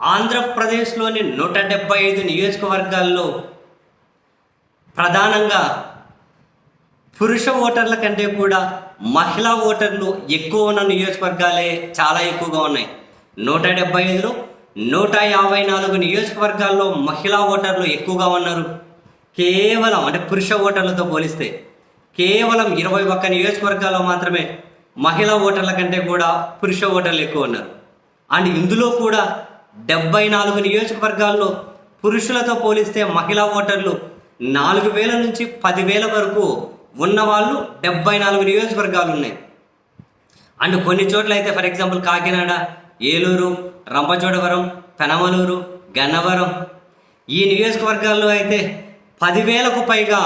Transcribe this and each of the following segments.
ఆంధ్రప్రదేశ్లోని నూట డెబ్బై ఐదు నియోజకవర్గాల్లో ప్రధానంగా పురుష ఓటర్ల కంటే కూడా మహిళా ఓటర్లు ఎక్కువ ఉన్న నియోజకవర్గాలే చాలా ఎక్కువగా ఉన్నాయి. నూట డెబ్బై ఐదులో నూట యాభై నాలుగు నియోజకవర్గాల్లో మహిళా ఓటర్లు ఎక్కువగా ఉన్నారు. కేవలం అంటే పురుష ఓటర్లతో పోలిస్తే కేవలం ఇరవై ఒక్క నియోజకవర్గాల్లో మాత్రమే మహిళా ఓటర్ల కంటే కూడా పురుష ఓటర్లు ఎక్కువ ఉన్నారు. అండ్ ఇందులో కూడా డెబ్బై నాలుగు నియోజకవర్గాల్లో పురుషులతో పోలిస్తే మహిళా ఓటర్లు నాలుగు వేల నుంచి పదివేల వరకు ఉన్నవాళ్ళు డెబ్బై నాలుగు నియోజకవర్గాలు ఉన్నాయి అండ్ కొన్ని చోట్ల అయితే ఫర్ ఎగ్జాంపుల్ కాకినాడ ఏలూరు రంపచోడవరం పెనమలూరు గన్నవరం. ఈ నియోజకవర్గాల్లో అయితే పదివేలకు పైగా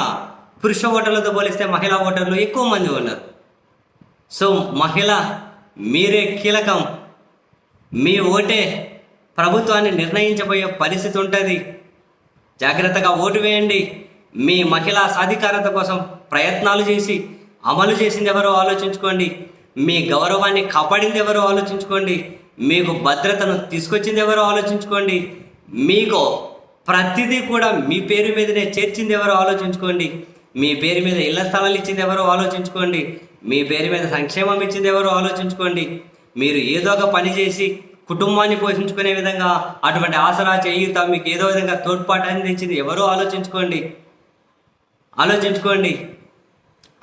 పురుష ఓటర్లతో పోలిస్తే మహిళా ఓటర్లు ఎక్కువ మంది ఉన్నారు. సో మహిళ మీరే కీలకం. మీ ఓటే ప్రభుత్వాన్ని నిర్ణయించబోయే పరిస్థితి ఉంటుంది. జాగ్రత్తగా ఓటు వేయండి. మీ మహిళా సాధికారత కోసం ప్రయత్నాలు చేసి అమలు చేసింది ఎవరో ఆలోచించుకోండి. మీ గౌరవాన్ని కాపాడింది ఎవరో ఆలోచించుకోండి. మీకు భద్రతను తీసుకొచ్చింది ఎవరో ఆలోచించుకోండి. మీకు ప్రతిదీ కూడా మీ పేరు మీదనే చేర్చింది ఎవరో ఆలోచించుకోండి. మీ పేరు మీద ఇళ్ళ స్థలాలు ఇచ్చింది ఎవరో ఆలోచించుకోండి. మీ పేరు మీద సంక్షేమం ఇచ్చింది ఎవరో ఆలోచించుకోండి. మీరు ఏదో ఒక పని చేసి కుటుంబాన్ని పోషించుకునే విధంగా అటువంటి ఆసరా చేయుత మీకు ఏదో విధంగా తోడ్పాటు అందించింది ఎవరో ఆలోచించుకోండి. ఆలోచించుకోండి.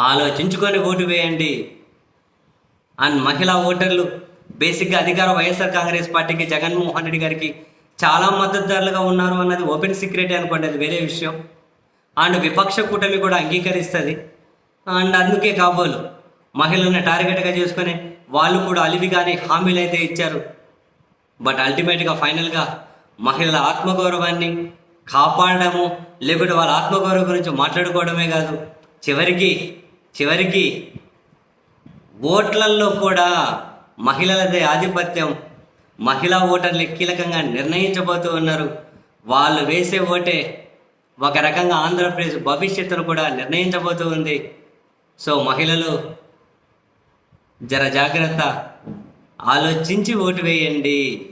ఆలోచించుకొని ఓటు వేయండి. అండ్ మహిళా ఓటర్లు బేసిక్గా అధికార వైఎస్ఆర్ కాంగ్రెస్ పార్టీకి జగన్మోహన్ రెడ్డి గారికి చాలా మద్దతుదారులుగా ఉన్నారు అన్నది ఓపెన్ సీక్రెట్ అనుకోండి అది వేరే విషయం. అండ్ విపక్ష కూటమి కూడా అంగీకరిస్తుంది. అండ్ అందుకే కాబోలు మహిళల్ని టార్గెట్గా చేసుకొని వాళ్ళు కూడా అలివి కానీ హామీలు అయితే ఇచ్చారు. బట్ అల్టిమేట్గా ఫైనల్గా మహిళల ఆత్మగౌరవాన్ని కాపాడము లేకుంటే వాళ్ళ ఆత్మగౌరవం గురించి మాట్లాడుకోవడమే కాదు. చివరికి చివరికి ఓట్లల్లో కూడా మహిళలదే ఆధిపత్యం. మహిళా ఓటర్లు కీలకంగా నిర్ణయించబోతూ ఉన్నారు. వాళ్ళు వేసే ఓటే ఒక రకంగా ఆంధ్రప్రదేశ్ భవిష్యత్తును కూడా నిర్ణయించబోతూ ఉంది. సో మహిళలు జర జాగ్రత్త ఆలోచించి ఓటు వేయండి.